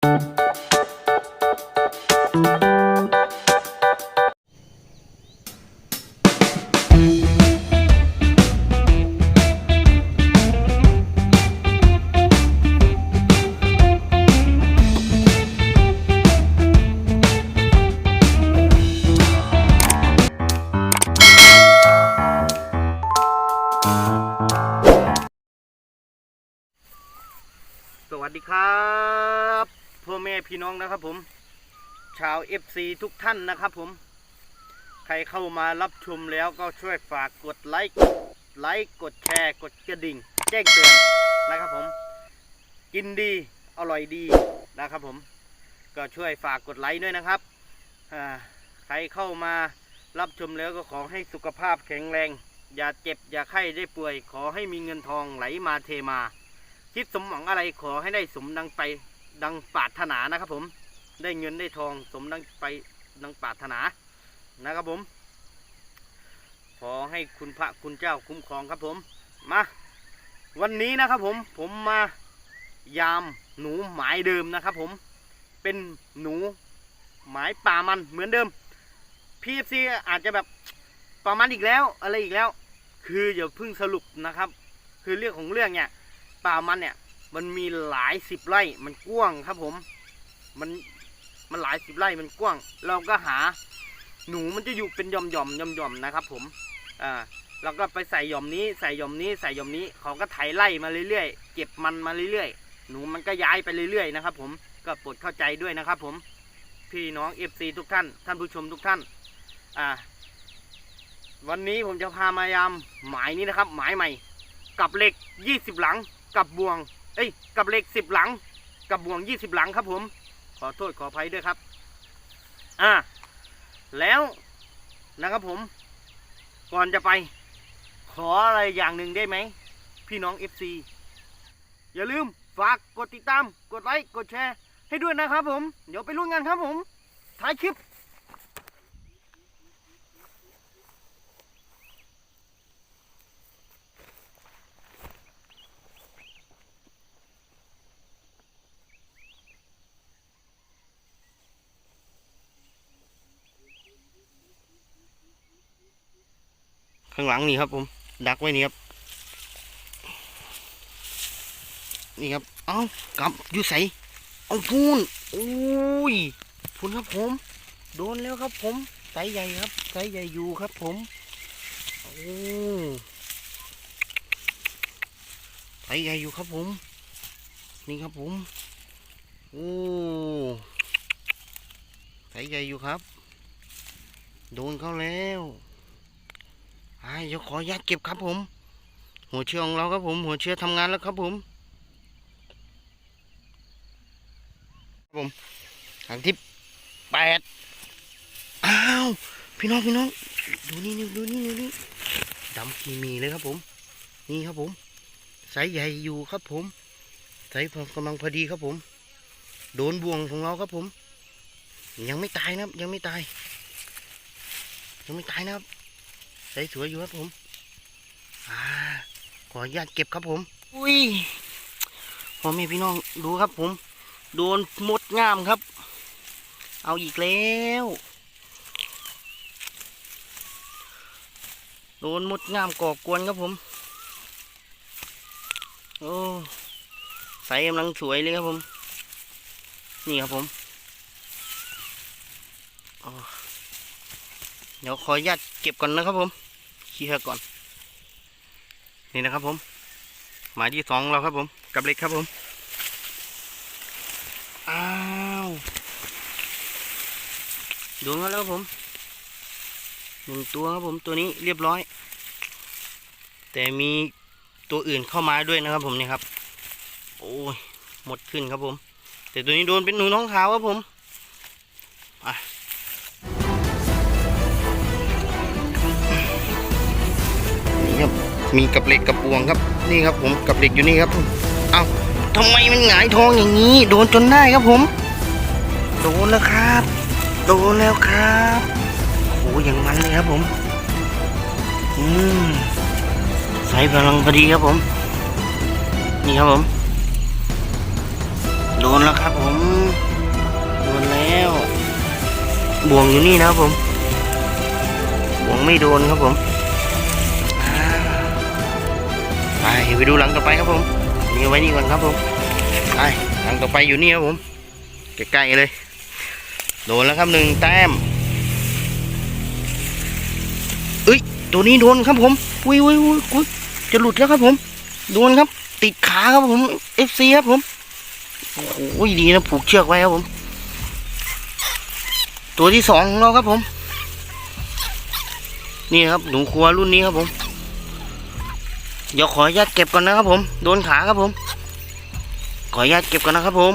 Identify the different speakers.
Speaker 1: สวัสดีครับ่พี่น้องนะครับผม ชาว FC ทุกท่านนะครับผม ใครเข้ามารับชมแล้วก็ช่วยฝากกดไลค์กดไลค์กดแชร์ กดกระดิ่ง แจ้งเตือนนะครับผม กินดีอร่อยดีนะครับผม ก็ช่วยฝากกดไลค์ด้วยนะครับใครเข้ามารับชมแล้วก็ขอให้สุขภาพแข็งแรง อย่าเจ็บอย่าไข้ได้ป่วย ขอให้มีเงินทองไหลมาเทมาคิดสมหวังอะไรขอให้ได้สมดังไป ดังปารถนานะครับ ผมได้เงินได้ทองสมดังไปดังปารถนานะครับผม ขอให้คุณพระคุณเจ้าคุ้มครองครับผมมาวันนี้นะครับผมผมมายามหนูหมายเดิมนะครับ ผมเป็นหนูหมายป่ามันเหมือนเดิมพีเอฟซีอาจจะแบบป่ามันอีกแล้วอะไรอีกแล้ว คืออย่าเพิ่งสรุปนะครับ คือเรื่องของเรื่องเนี่ยป่ามันเนี่ย มันมีหลายสิบไร่มันกว้างครับผม มันมันหลายสิบไร่มันกว้าง เราก็หาหนูมันจะอยู่เป็นหย่อมหย่อมย่อมย่อมนะครับ ผมอ่าเราก็ไปใส่หย่อมนี้ใส่หย่อมนี้ใส่หย่อมนี้เขาก็ไถไล่มาเรื่อยๆเก็บมันมาเรื่อยๆหนูมันก็ย้ายไปเรื่อยๆนะครับ ผมก็โปรดเข้าใจด้วยนะครับ ผมพี่น้องเอฟซีทุกท่าน ท่านผู้ชมทุกท่านอ่าวันนี้ผมจะพามายามหมายนี้นะครับ หมายใหม่ กับเหล็ก 20 หลัง กับบ่วงเอ้ยกับเหล็ก10หลัง กับบ่วง20หลังครับผม ขอโทษขออภัยด้วยครับ อ่า แล้วนะครับผม ก่อนจะไป ขออะไรอย่างหนึ่งได้ไหม พี่น้อง FC อย่าลืมฝากกดติดตาม กดไลค์ กดแชร์ให้ด้วยนะครับผม เดี๋ยวไปรุ่นกันครับผม ท้ายคลิป ข้างหลังนี่ครับผม ดักไว้นี่ครับ นี่ครับ เอ้ากลับอยู่ใสเอาพูนโอ้ยพูนครับผม โดนแล้วครับผมไซส์ใหญ่ครับไซส์ใหญ่อยู่ครับผมโอ้ไซส์ใหญ่อยู่ครับผม นี่ครับผมโอ้ไซส์ใหญ่อยู่ครับ โดนเขาแล้ว อ่าเดี๋ยวขออนุญาตเก็บครับผม หัวเชื้อของเราครับผม หัวเชื้อทำงานแล้วครับผมครับผมทางที่แปดอ้าวพี่น้องพี่น้องดูนี่นี่ดูนี่ดูนี่ดำขีมีเลยครับผม นี่ครับผมไซส์ใหญ่อยู่ครับผมไซส์กำลังพอดีครับผม โดนบ่วงของเราครับผม ยังไม่ตายนะครับ ยังไม่ตาย ยังไม่ตายนะครับ ใสสวยอยู่ครับผมอขออนุญาตเก็บครับผม อุ้ยพ่อแม่พี่น้องดูครับผม โดนมดงามครับ เอาอีกแล้ว โดนมดงามก่อกวนครับผม โอ้ใสกำลังสวยเลยครับผม นี่ครับผมโอ้ เดี๋ยวขออนุญาตเก็บก่อนนะครับผมเคลียร์ก่อน นี่นะครับผม หมายที่สองเราครับผม กับเล็กครับผม อ้าวโดนมาแล้วครับผมหนึ่งตัวครับผมตัวนี้เรียบร้อย แต่มีตัวอื่นเข้ามาด้วยนะครับผมนี่ครับ โอ้ยหมดขึ้นครับผม แต่ตัวนี้โดนเป็นหนูน้องขาวครับผมอะ มีกับเหล็กกับปวงครับ นี่ครับผมกับเหล็กอยู่นี่ครับ เอ้าทำไมมันหงายทองอย่างนี้ โดนจนได้ครับผม โดนแล้วครับ โดนแล้วครับโอ้อย่างมันเลยครับผม อืมใส่พลังพอดีครับผม นี่ครับผม โดนแล้วครับผม โดนแล้ว บ่วงอยู่นี่นะครับผม บ่วงไม่โดนครับผม ไปไปดูหลังต่อไปครับผมนี่ไว้นี่ก่อนครับผมไปหลังต่อไปอยู่นี่ครับผมใกล้ๆเลยโดนแล้วครับหนึ่งแต้มเอ้ยตัวนี้โดนครับผมอุ้ยอุ้ยอุ้ยจะหลุดแล้วครับผมโดนครับ ติดขาครับผม FC ครับผมโอ้โหดีนะผูกเชือกไว้ครับผม ตัวที่สองของเราครับผม นี่ครับหนูครัวรุ่นนี้ครับผม เดี๋ยวขออนุญาตเก็บก่อนนะครับผม โดนขาครับผม ขออนุญาตเก็บก่อนนะครับผม